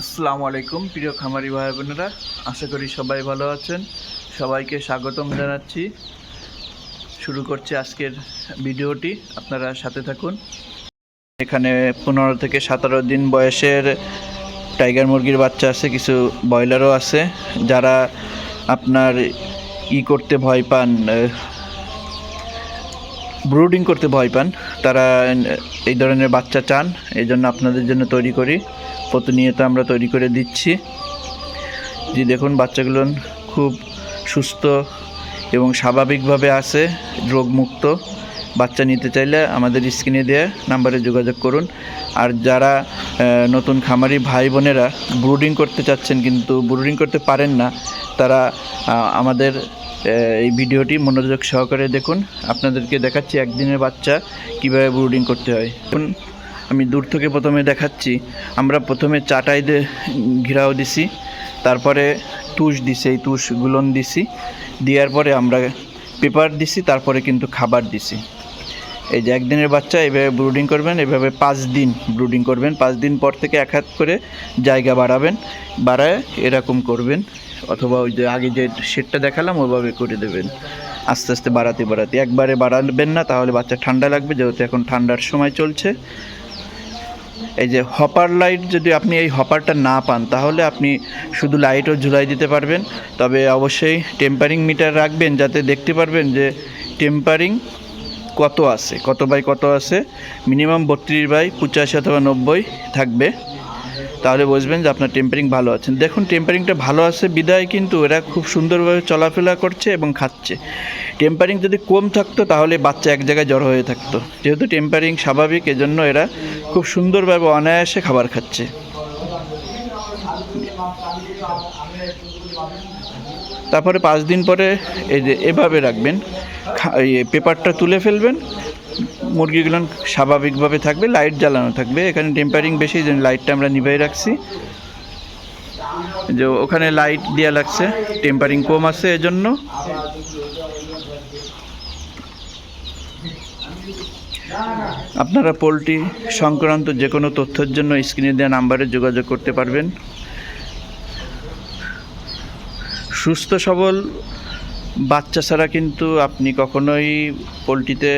আসসালামু আলাইকুম, প্রিয় খামারি ভাই বোনেরা আশা করি সবাই ভালো আছেন। সবাইকে স্বাগতম জানাচ্ছি। শুরু করছি আজকের ভিডিওটি। আপনারা সাথে থাকুন। এখানে পনেরো থেকে সতেরো দিন বয়সের টাইগার মুরগির বাচ্চা আছে, কিছু ব্রয়লারও আছে। যারা আপনার ই করতে ভয় পান ব্রুডিং করতে ভয় পান। তারা এই ধরনের বাচ্চা চান, এই জন্য আপনাদের জন্য তৈরি করি। প্রতিনিয়ত আমরা তৈরি করে দিচ্ছি। যে দেখুন, বাচ্চাগুলো খুব সুস্থ এবং স্বাভাবিকভাবে আছে, রোগমুক্ত। বাচ্চা নিতে চাইলে আমাদের স্ক্রিনে দেওয়া নাম্বারে যোগাযোগ করুন। আর যারা নতুন খামারি ভাই বোনেরা ব্রুডিং করতে চাচ্ছেন কিন্তু ব্রুডিং করতে পারেন না, তারা আমাদের এই ভিডিওটি মনোযোগ সহকারে দেখুন। আপনাদেরকে দেখাচ্ছি একদিনের বাচ্চা কীভাবে ব্রুডিং করতে হয়। এখন আমি দূর থেকে প্রথমে দেখাচ্ছি। আমরা প্রথমে চাটাই ঘিরাও দিছি, তারপরে তুষ দিছি, এই তুষ গুলন দিছি, দেওয়ার পরে আমরা পেপার দিছি, তারপরে কিন্তু খাবার দিছি। এই যে একদিনের বাচ্চা, এভাবে ব্রুডিং করবেন, এভাবে পাঁচ দিন ব্রুডিং করবেন। পাঁচ দিন পর থেকে এক হাত করে জায়গা বাড়াবেন, বাড়ায় এরকম করবেন। অথবা ওই যে আগে যে শেডটা দেখালাম, ওইভাবে করে দেবেন। আস্তে আস্তে বাড়াতে বাড়াতে। একবারে বাড়াবেন না, তাহলে বাচ্চা ঠান্ডা লাগবে, যেহেতু এখন ঠান্ডার সময় চলছে। এই যে হপার লাইট যদি আপনি এই হপারটা না পান, তাহলে আপনি শুধু লাইটও ঝুলাই দিতে পারবেন। তবে অবশ্যই টেম্পারিং মিটার রাখবেন, যাতে দেখতে পারবেন যে টেম্পারিং কত আছে, কত বাই কত আছে। মিনিমাম বত্রিশ বাই পঁচাশি অথবা নব্বই থাকবে। তাহলে বুঝবেন যে আপনার টেম্পারিং ভালো আছে। দেখুন টেম্পারিংটা ভালো আছে, বিদায় কিন্তু এরা খুব সুন্দরভাবে চলাফেরা করছে এবং খাচ্ছে। টেম্পারিং যদি কম থাকতো, তাহলে বাচ্চা এক জায়গায় জড়ো হয়ে থাকতো। যেহেতু টেম্পারিং স্বাভাবিক, এজন্য এরা খুব সুন্দরভাবে অনায়াসে খাবার খাচ্ছে। তারপরে পাঁচ দিন পরে এই যে এভাবে রাখবেন পেপারটা তুলে ফেলবেন মুরগিগুলো স্বাভাবিকভাবে থাকবে লাইট জ্বালানো থাকবে। এখানে টেম্পারিং বেশি জন্য লাইটটা আমরা নিভাই রাখছি। যে ওখানে লাইট দেওয়া লাগছে টেম্পারিং কম আছে এজন্য। আপনারা পোলট্রি সংক্রান্ত যে কোনো তথ্যের জন্য স্ক্রিনে দেওয়া নাম্বারে যোগাযোগ করতে পারবেন। সুস্থ, সবল বাচ্চা ছাড়া কিন্তু আপনি কখনোই পোলট্রিতে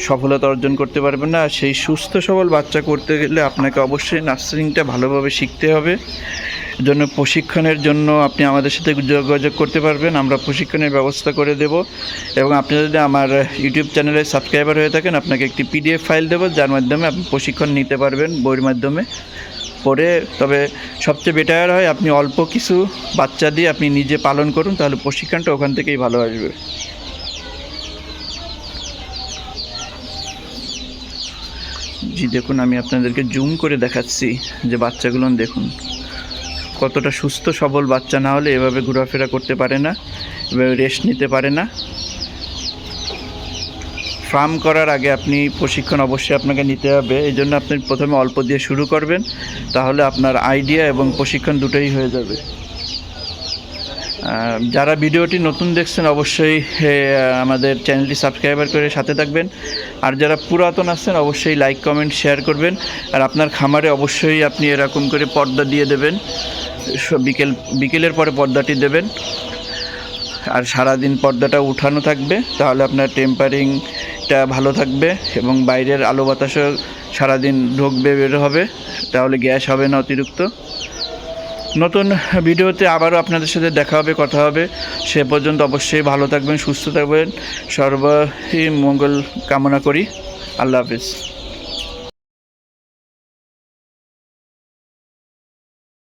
সফলতা অর্জন করতে পারবেন না। আর সেই সুস্থ, সবল বাচ্চা করতে গেলে আপনাকে অবশ্যই নার্সারিংটা ভালোভাবে শিখতে হবে। জন্য প্রশিক্ষণের জন্য আপনি আমাদের সাথে যোগাযোগ করতে পারবেন। আমরা প্রশিক্ষণের ব্যবস্থা করে দেব। এবং আপনি যদি আমার ইউটিউব চ্যানেলে সাবস্ক্রাইবার হয়ে থাকেন, আপনাকে একটি পিডিএফ ফাইল দেবো, যার মাধ্যমে আপনি প্রশিক্ষণ নিতে পারবেন বইয়ের মাধ্যমে। পরে তবে সবচেয়ে বেটার হয়, আপনি অল্প কিছু বাচ্চা দিয়ে আপনি নিজে পালন করুন, তাহলে প্রশিক্ষণটা ওখান থেকেই ভালো আসবে। জি, দেখুন, আমি আপনাদেরকে জুম করে দেখাচ্ছি যে বাচ্চাগুলো, দেখুন, কতটা সুস্থ, সবল বাচ্চা না হলে এভাবে ঘোরাফেরা করতে পারে না, এভাবে রেস্ট নিতে পারে না। ফার্ম করার আগে আপনি প্রশিক্ষণ অবশ্যই আপনাকে নিতে হবে, এই জন্য আপনি প্রথমে অল্প দিয়ে শুরু করবেন, তাহলে আপনার আইডিয়া এবং প্রশিক্ষণ দুটোই হয়ে যাবে। যারা ভিডিওটি নতুন দেখছেন, অবশ্যই আমাদের চ্যানেলটি সাবস্ক্রাইবার করে সাথে থাকবেন। আর যারা পুরাতন আসছেন অবশ্যই লাইক, কমেন্ট, শেয়ার করবেন। আর আপনার খামারে অবশ্যই আপনি এরকম করে পর্দা দিয়ে দেবেন। বিকেল, বিকেলের পরে পর্দাটি দেবেন। আর সারাদিন পর্দাটা উঠানো থাকবে, তাহলে আপনার টেম্পারিংটা ভালো থাকবে এবং বাইরের আলো বাতাসও সারাদিন ঢুকবে, বের হবে। তাহলে গ্যাস হবে না অতিরিক্ত। নতুন ভিডিওতে আবারও আপনাদের সাথে দেখা হবে, কথা হবে। সে পর্যন্ত অবশ্যই ভালো থাকবেন, সুস্থ থাকবেন। সর্বই মঙ্গল কামনা করি। আল্লাহ হাফিজ।